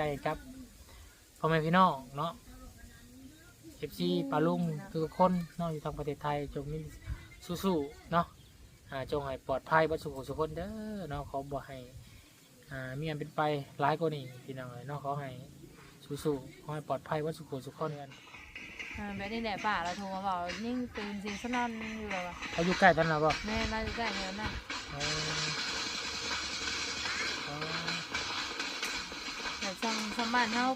ใจครับพ่อแม่พี่น้องเนาะเอฟซีปาลุงทุกคนเนาะอยู่ทางประเทศไทยจงมีสู้ๆเนาะอ่าจงให้ปลอดภัยบัดสุขสุขคนเด้อเนาะขอบอกให้อ่ามีอันเป็นไปร้ายกว่านี้พี่น้องเอ้ยเนาะขอให้สู้ๆขอให้ปลอดภัยบัดสุขสุขคนกันอ่าแบบนี้แหละป่าเราโทรมาบอกยิ่งตื่นสิสนอนอยู่แบบว่าเขาอยู่ใกล้กันหรือเปล่าแม่มาอยู่ใกล้เงินนั่น แบบช่างช่างบ้านเฮา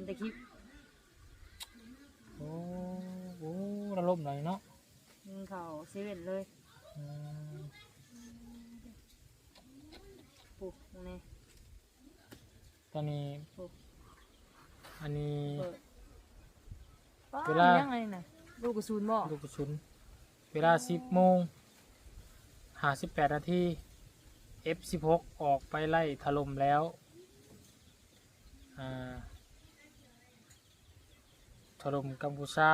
หนเลยก็เห็นแต่คลิปโอ้โอ้ระลมหน่อยเนาะยิงเขาเซเว่นเลยอืมปุ๊บตรงนี้ตอนนี้ปุ๊บอันนี้ เปิดป้าเวลา ยังไงน่ะลูกกระสุนบ่ลูกกระสุนเวลาสิบโมงห้าสิบแปดนาที F16 ออกไปไล่ถล่มแล้ว อ่า ถล่มกัมพูชา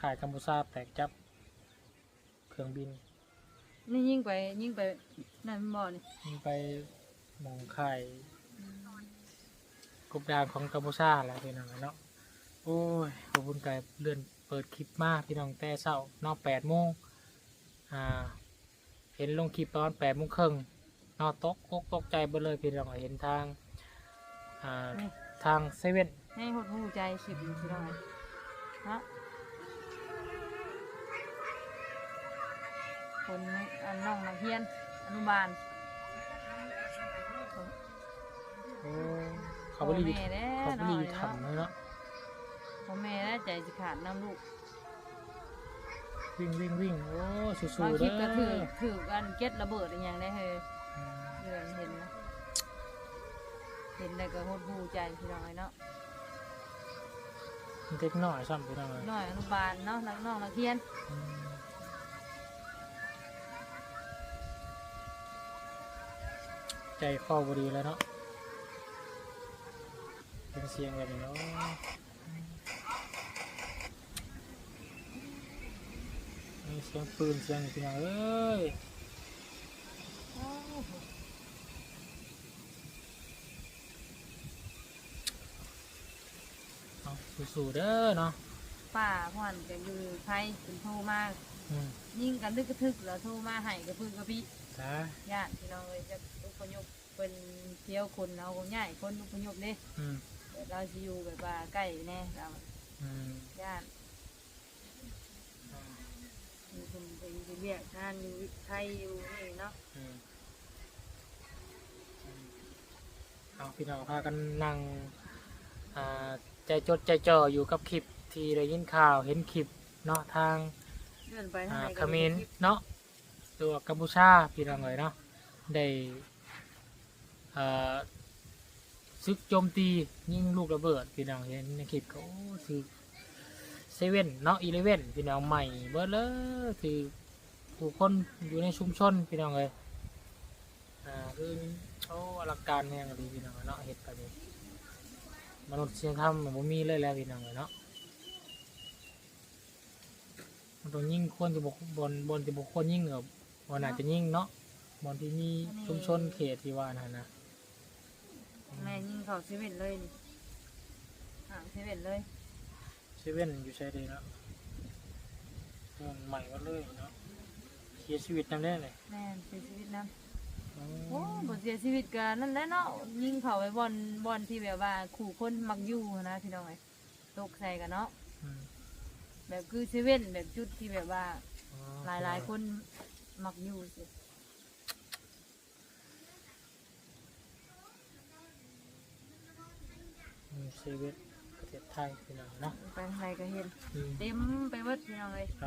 ข่ายกัมพูชาแตกจับ เครื่องบินนี่ยิงไปยิงไปนั่นมันบ่นี่มันไปหมองข่ายกบดานของกัมพูชาแหละพี่น้องเนาะโอ้ยขอบคุณไก่เลื่อนเปิดคลิปมาพี่น้องแต่เช้านอกแปดโมงอ่า เห็นลงคลิปตอนแปดโมงครึ่งนอนตกอกตกใจไปเลยพี่น้องเห็นทางอ่านี่ทางเซเว่น ให้หดหูใจคลิปอยู่ที่ตรงไหนฮะคนอันน้องนักเรียนอนุบาลโอ้เขาบริพ่อแม่เด้เขาบเนาะริเนาะทำเลยเนาะพ่อแม่ได้ใจสิขาดน้ำลูกวิ่งวิ่งวิ่งโอ้สู้บางๆคลิเด้ปก็ถืออถือกันเก็ตระเบิดอะไรอย่างได้เฮ้ยอืมเดือนเห็นนะเห็นแล้วก็หดหูใจพี่น้องไอ้เนาะมัน เด็กน้อยซ้ำพี่น้องเลยน้อยอนุบาลเนาะนักน้องนักเรียนอืมใจคอบดีแล้วเนาะเป็นเสียงแบบนี้เนาะมีเสียงปืนเสียงนี่พี่น้องเอ้ย เอา สู้ๆเด้อเนาะป้าพ่อนก็อยู่ไทยเป็นโทรมาอืมยิ่งกันลึกกระทึกแล้วโทรมาให้กับพึ่งกับพี่จ้าญาติพี่น้องเลยจะอุปยพเป็นเที่ยวคนเอาคนใหญ่คนอุปยพเนี่ยอืมเราจะอยู่แบบว่าใกล้แน่เราอืมญาติมีคนไปอยู่เรียกงานอยู่ไทยอยู่นี่เนาะอืมเอาพี่น้องพากันนั่งอ่า ใจจดใจจ่ออยู่กับคลิปที่ได้ยินข่าวเห็นคลิปเนาะทางเลื่อนไปทางอ่าไหนเขมรเนาะตัวกัมพูชาพี่น้องเลยเนาะได้อ่าซึกโจมตียิงลูกระเบิดพี่น้องเห็นในคลิปก็โอ้คือเซเว่นเนาะอีเลเว่นพี่น้องใหม่เบิดเลยคือผู้คนอยู่ในชุมชนพี่น้องเลยอ่าคือโอ้อลังการแน่เลยพี่น้องเนาะเห็ดแบบนี้ มนุษยธรรมมันบ่มีเลยแล้วพี่น้องเลยเนาะมันต้องยิ่งควรจะบกบนบนจะบกควรยิ่งกับบนอาจจะยิ่งเนาะบนที่มีชุมชนเขตที่ว่านะนะแม่ยิงเขาเซเว่นเลยนี่ห่างเซเว่นเลยเซเว่นอยู่ใช่เลยเนาะเรื่องใหม่ก็เลยเนาะเสียชีวิตนั่นได้เลยแม่เสียชีวิตนะอืม โอ้บทเสียชีวิตกันนั่นแหละเนาะยิงเขาไปบอลบอลที่แบบว่าขู่คนมักอยู่นะพี่น้องไอ้ตกใส่กันเนาะอืมแบบคือเซเว่นแบบจุดที่แบบว่า อ๋อหลายหลายๆคนมักอยู่สิอืมเซเว่นประเทศไทยพี่น้องเนาะไปทางไหนก็เห็นอืมเต็มไปหมดพี่น้องเลยกร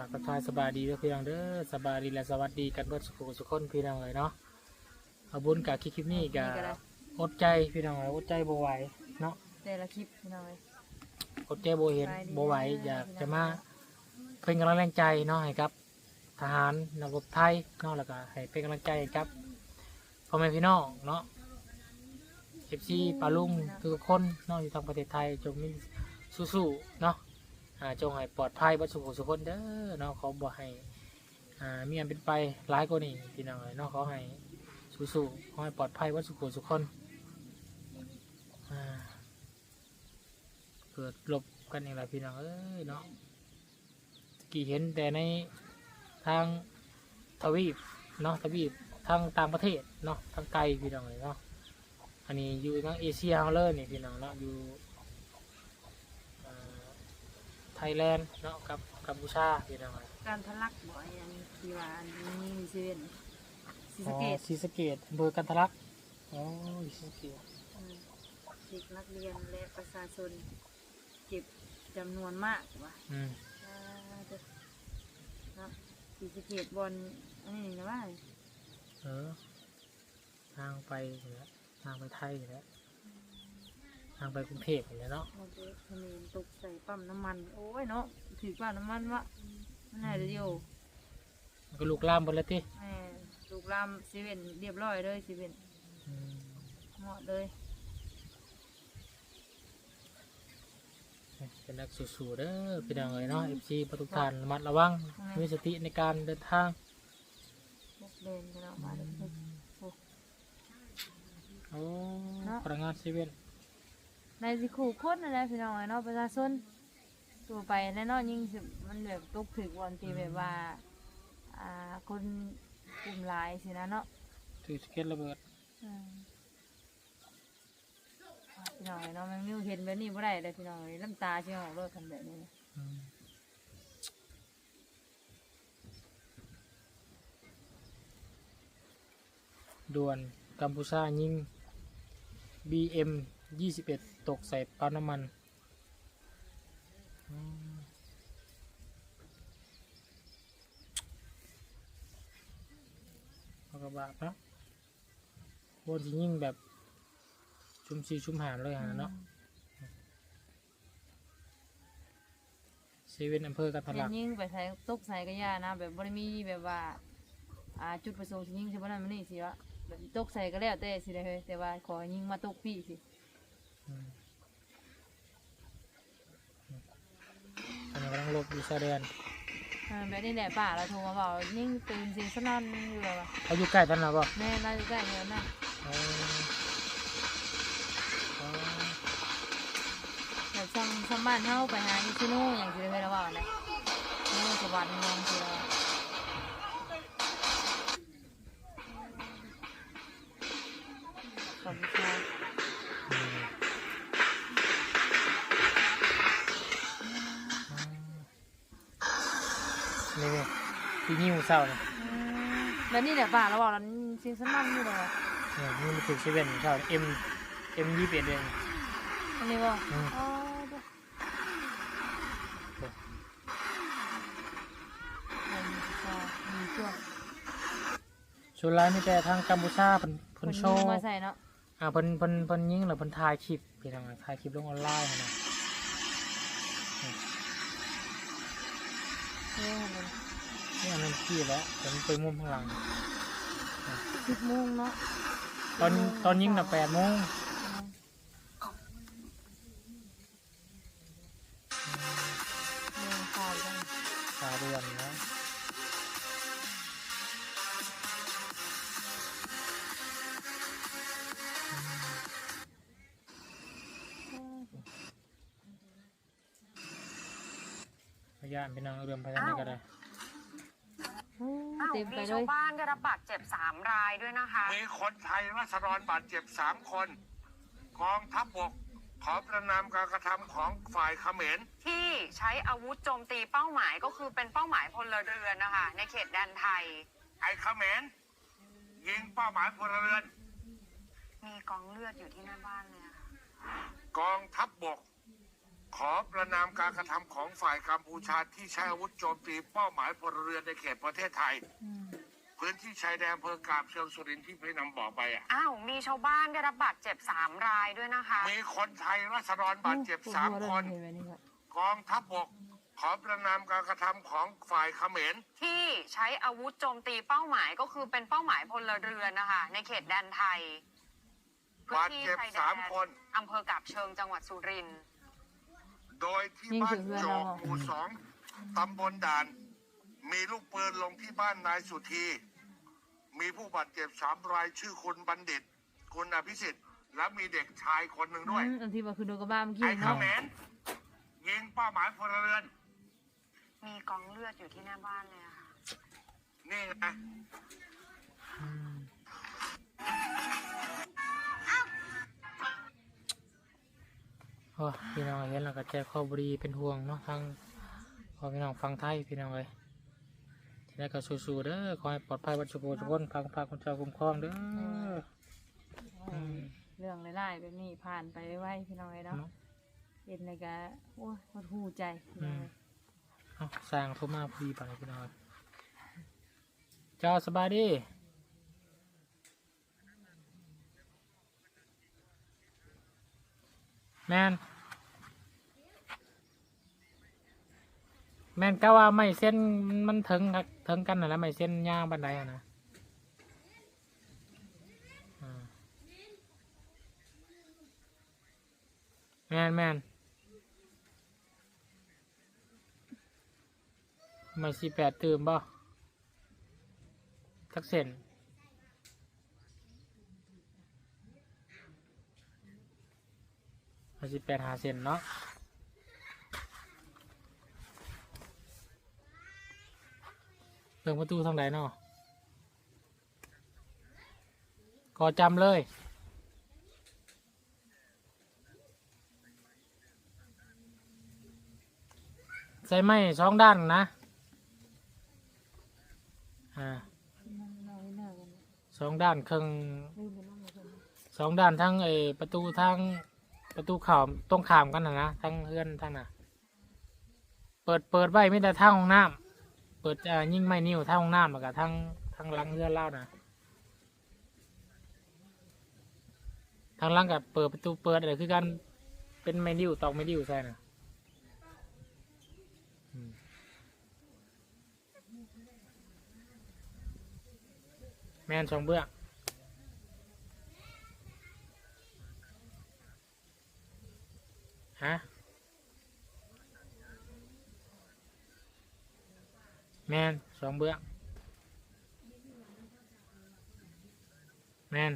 าบทักทายสบายดีเด้อพี่น้องเด้อสบายดีและสวัสดีกันเบิดสุขสุขคนพี่น้องเลยเนาะเอาบุญกับคลิปนี้กับนี่ก็ได้ อดใจพี่น้องเอ้ยอดใจบ่ไหวเนาะแต่ละคลิปพี่น้องเอ้ยอดใจบ่เห็นไปดีบ่ไหวนะอยากพี่น้องจะมาเป็นกำลังใจเนาะให้กับ ทหารนักรบไทยเนาะแล้วก็ให้เป็นกำลังใจให้กับพ่อแม่พี่น้องเนาะเอฟซีปาลุงทุกๆคนเนาะอยู่ทางประเทศไทยจงมีสู้ๆเนาะ อ่าจงให้ปลอดภัยบัดสุขสุขคนเด้อเนาะเขาบ่ให้อ่ามีอันเป็นไปร้ายกว่านี้พี่น้องเอ้ยเนาะเขาให้สู้ๆขอให้ปลอดภัยบัดสุขสุขคนอ่าเกิดหลบกันอย่างไรพี่น้องเอ้ยเนาะกี่เห็นแต่ในทางทวีปเนาะทวีปทางต่างประเทศเนาะทางไกลพี่น้องเลยเนาะอันนี้อยู่ทางเอเชียเฮาเลยนี่พี่น้องเนาะอยู่ ไทยแลนด์เนาะกับกัมพูชาพี่น้องเลยการทะลักบ่อยอันที่ว่าอันนี้มีเซเว่นซีอ๋สะอเกตศรีสะเกดอำเภอกันทะลักอ๋อศรีสะเกดเด็กนักเรียนและประชาชนเก็บจำนวนมากว่ะอืมอ่าเด้อเนาะซีสะเกตบอลอันนี้นะว่าเออทางไปนี่แหละทางไปไทยนี่แหละ ทางไปกรุงเทพนี่แหละเนาะเราไปทะเลตกใส่ปั๊มน้ำมัน โอ้ยเนาะถือปั๊มน้ำมันวะมันไหนจะอยู่มันก็ลุกลามหมดแล้วที่แม่ลูกลามเซเว่นเรียบร้อยเลยเซเว่นเหมาะเลยเป็นนักสู้ๆเด้อพี่น้องเลยเนาะเอฟซีประตูทานระมัดระวังมีสติในการเดินทางพวกเดินกันออกมาเลยพวก โอ้เนาะพนักงานเซเว่น ในสิขู่คนนั่นแหละพี่น้องไอ้เนาะประชาชนตัวไปแน่นอนยิ่งสิมันแบบตกถึกวันที่แบบว่าอ่าคนกลุ่มหลายสินะเนาะถือสเก็ตระเบิดอืมพี่น้องไอ้เนาะแมันมิวเห็นแบบนี้บ่ได้เลยพี่น้องเอ้ยน้ำตาชิออกเลยคันแบบนี้นะอืมด่วนกัมพูชายิง BM 21 ตกใส่ปั๊มน้ำมันกระบะเนาะบนที่ยิงแบบ ชุมชีชุมหามเลยฮะเนาะเซเว่นอำเภอกันทะเห็ลักยิ่งไปใส่ตกใส่กระยานะ แบบบ่ได้มีแบบว่าอ่าจุดประสงค์ยิ่งใช่บ่นั่นมันนี่สิวะแบบตกใส่ก็แล้วแต่สิได้เฮ้ยแต่ว่าขอยิ่งมาตกพี่สิ อืมอันนี้กำลังหลบอยู่ชายแดนเออแบบนี้แหละป้าเราโทรมาบอกยิ่งตื่นเสียงสนั่นอยู่เลยว่ะเขาอยู่ใกล้ท่านนะป่ะแม่น่าจะได้เงินนะอ๋ออ๋อแบบช่างช่างบ้านเฮาไปหาอิชิโน่อย่างที่เคยเราบอกนะนี่สวรรค์มองที่เรา เศร้าเนี่ยอืมแบบนี้แหละป้าเราบอกเราเสียงสนั่นอยู่เลยว่ะเนี่ยนี่มันถึงเซเว่นเศร้าเอ็มเอ็มยี่สิบเอ็ดเอง อันนี้บ่อืม อ๋อเด้อเงินก็มีช่วงส่วนร้ายมีแต่ทางกัมพูชาเพิ่นคเพิ่นนโชยิงว์มาใส่เนาะอ่าเพิ่นเพิ่นเพิ่นยิงแล้วเพิ่นถ่ายคลิปพี่น้องถ่ายคลิปลงออนไลน์นะ เรื่องมัน นี่อันนั้นพี่แล้วผมไปมุมข้างหลัง สิบโมงเนาะตอนตอนยิงน่ะแปดโมงเรื่องข่าวกันสาเดือนนะพยานพี่น้องเรื่องพยานนี่ก็ได้อืมอ้าวเต็มไปมีเลชาวย บ้านได้รับบาดเจ็บสามรายด้วยนะคะ มีคนไทยรัศดรบาดเจ็บสามคน กองทัพบกขอประนามการกระทำของฝ่ายเขมร ที่ใช้อาวุธโจมตีเป้าหมายก็คือเป็นเป้าหมายพลเรือนนะคะ ในเขตแดนไทย ไอ้เขมรยิงเป้าหมายพลเรือน มีกองเลือดอยู่ที่หน้าบ้านเลยอะค่ะ กองทัพบก ขอประนามการกระทำของฝ่ายกัมพูชาที่ใช้อาวุธโจมตีเป้าหมายพลเรือนในเขตประเทศไทย อืมพื้นที่ชายแดนอำเภอกาบเชิงสุรินทร์ที่พี่นำบอกไปอะ อ้าว มีชาวบ้านได้รับบาดเจ็บสามรายด้วยนะคะ มีคนไทยราษฎรบาดเจ็บปวสามหัวคน เห็นไหมนี่ครับกองทัพบก ขอประนามการกระทำของฝ่ายเขมร ที่ใช้อาวุธโจมตีเป้าหมายก็คือเป็นเป้าหมายพลเรือนนะคะ ในเขตแดนไทยพื้นบาดที่เจ็บชายแดสามนคน อำเภอกาบเชิงจังหวัดสุรินทร์ โดยที่บ้านโจกหมู่สองตำบลด่าน มีลูกปืนลงที่บ้านนายสุธี มีผู้บาดเจ็บสามรายชื่อคุณบัณฑิต คุณอภิสิทธิ์ และมีเด็กชายคนหนึ่งด้วยอืมอันที่ว่าคือโดนกระบ้าเมื่อกี้ไอ้เขเนาะมรยิงเป้าหมายพลเรือน มีกองเลือดอยู่ที่หน้าบ้านเลยอะค่ะ นี่ไง โอ้ยพี่น้องเห็นแล้วก็ใจคอบรีเป็นห่วงเนาะทางพอพี่น้องฟังไทยพี่น้องเลยทีแรกก็สู้ๆเด้อขอให้ปลอดภัยบรรจุโภทุกคนพังพาคุณเจ้าคุ้มครองเด้ออืมเรื่องไล่ๆแบบนี้ผ่านไปไว้พี่น้องเอ้ยเนาะเนาะเห็นเลยก็โอ้ยหดหูใจพี่น้องเอ้ยเอาสร้างโทรมาพอดีป่ะพี่น้องเจ้าสบายดี แมนแมนก็ว่าไม่เส้นมันถึงครับถึงกันนะแล้วไม่เส้นย่างบันไดอะนะแมนแมนไม่สี่แปดตื่มบ่ทักเส้น ไม่สี่แปดหาเส้นเนาะเปิดประตูทางไหนเนาะก็จำเลยใส่ไม้สองด้านนะ อ่าสองด้านครึ่งลืมไปน้องสองด้านทั้งเอประตูทาง ประตูข่าวตรงขามกันนะนะทั้งเฮือนทั้งน่ะ เปิดเปิดไว้ไม่แต่ทางห้องน้ำเปิดอ่ายิ่งไม่นิ้วทางห้องน้ำแล้วก็ทางทางหลังเฮือนเล่านะทางหลังกับเปิดประตูเปิดอะไรคือกันเป็นไม่นิ้วตอกไม่นิ้วใช่นะแม่นสองเบื้อง ฮะแมนสองเบื้องแมน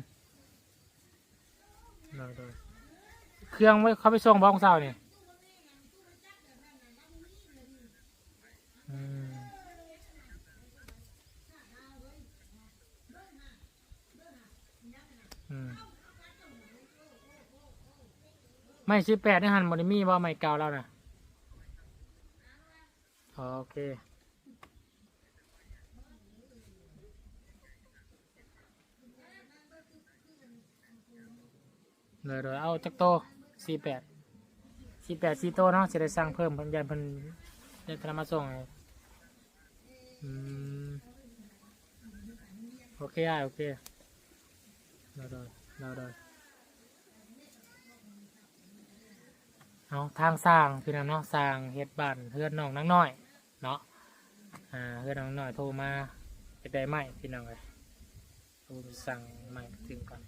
โดยโดยเครื่องไว้เขาไปส่งบ้องเศร้าเนี่ย ไม่สิบแปดนี่หันบริมีว่าไม่เก่าแล้วนะโอเคเลยเลยเอาจักโตสี่แปดสี่แปดสี่โตเนาะจะได้สั่งเพิ่มเพิ่นยันเพิ่นจะทำมาส่งอืมโอเคอะโอเคเราเลยเราเลย เนาะทางสร้างพี่น้องเนาะสร้างเฮ็ดบ้านเฮือนน้องนังน้อยเนาะอ่าเฮือนน้องน้อยโทรมาไปได้ไหมพี่น้องเลยโทรสั่งใหม่ถึงก่อน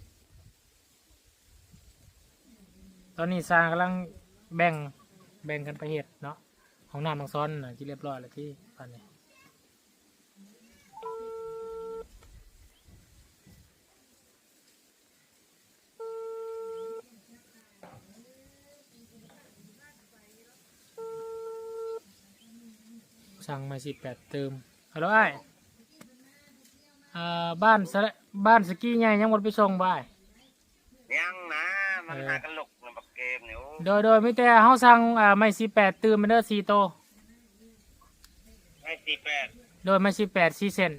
ตอนนี้สร้างกำลังแบ่งแบ่งกันไปเฮ็ดเนาะของน้ำบางซ้อนนะที่เรียบร้อยแล้วที่ตอนนี้ สั่งมาสิแปดเติมฮัลโหลไอ้ายอ่าบ้านสะบ้านสกี้ใหญ่ยังหมดไปส่งบ่ายยังนะมันเออหากันหลกในบักเกมเนี่ยโอ้โดยโดยไม่แต่เฮาสั่งอ่าไม่สิแปดตื่มมาเด้อสี่โตให้สี่แปดโดยไม่สิแปดสี่เซน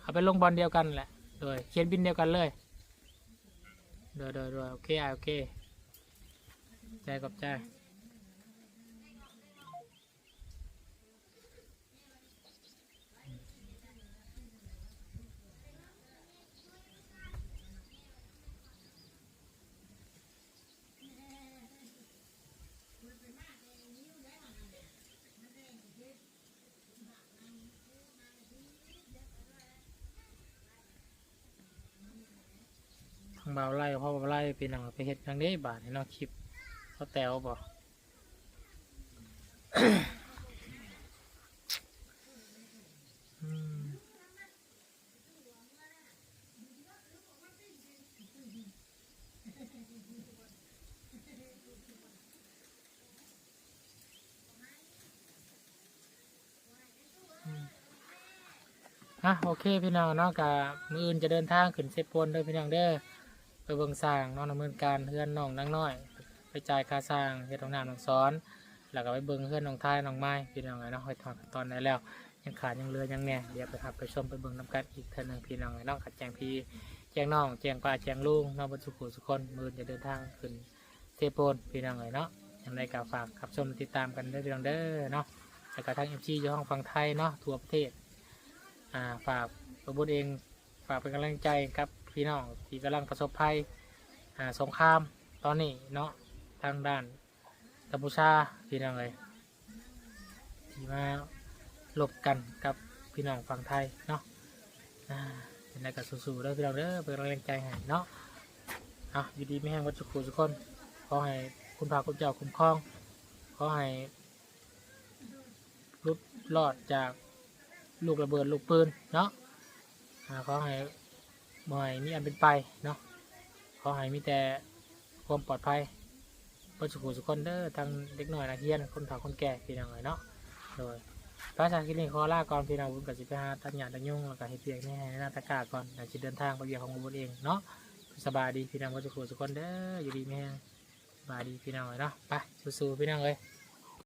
เอาไปลงบอลเดียวกันแหละ โดยเขียนบินเดียวกันเลยโดยโดยโดยโอเคอะโอเค ใจกับใจ ทางเบาไล่พ่อเบาไล่พี่น้องไปเฮ็ดทางนี้บาทให้น้องคลิปเขาแตวบ่อืมอะโอเคพี่น้องเนาะกะมืออื่นจะเดินทางขึ้นเซปนเด้อพี่น้องเด้อ ไปเบิ่งสร้างเนาะดำเนินการเฮือนน้องนางน้อย ไปจ่ายค่าสร้างเฮ็ดของน้ำของซ้อน แล้วก็ไปเบิ่งเฮือนน้องทายน้องไม้พี่น้องไงเนาะค่อยถอดขั้นตอนได้แล้ว ยังขาดยังเหลือยังแหน่เดี๋ยวไปครับไปชมไปเบิ่งน้ำกันอีกเท่านึงพี่น้องไงเนาะขัดแจงพี่แจงน้องแจงป้าแจงลุงน้องบรรจุขุสุคนมือจะเดินทางขึ้นเซโปนพี่น้องไงเนาะยังไงก็ฝากขับชมติดตามกันได้อพี่น้องเด้อเนาะแล้วก็ทางเอ็มจีอยู่ห้องฟังไทยเนาะทั่วประเทศอ่าฝากประบุเองฝากเป็นกำลังใจครับ พี่น้องที่กำลังประสบภัยอ่าสงครามตอนนี้เนาะทางด้านกัมพูชาพี่น้องเลยที่มาหลบกันกับพี่น้องฝั่งไทยเนาะอ่าเป็นอะไรกับสู้ๆเด้อพี่น้องเด้อเป็นกำลังใจให้เนาะอะอยู่ดีไม่แห้งวัดสุขุทุกคนขอให้คุณพาคุณเจ้าคุ้มครองขอให้หลุดรอดจากลูกระเบิดลูกปืนเนาะขอให้ บ่อยมีอันเป็นไปเนาะขอให้มีแต่ความปลอดภัยวัดสุขุทุกคนเด้อทั้งเด็กหน้อยนักเรียนคนเฒ่าคนแก่พี่น้องเลยเนาะโดยพระอาจารย์กินนี่ขอลาก่อนพี่น้องบุญกับสิไปหาตัดหญ้าตัดยุ่งแล้วก็ให้เปียกแม่ให้หน้าตะกาก่อนเดี๋ยวจะเดินทางไปเบียของบุญเองเนาะสบายดีพี่น้องก็จะขูสุกคนเด้ออยู่ดีแม่สบายดีพี่น้องเลยเนาะไปสู้ๆพี่น้องเลย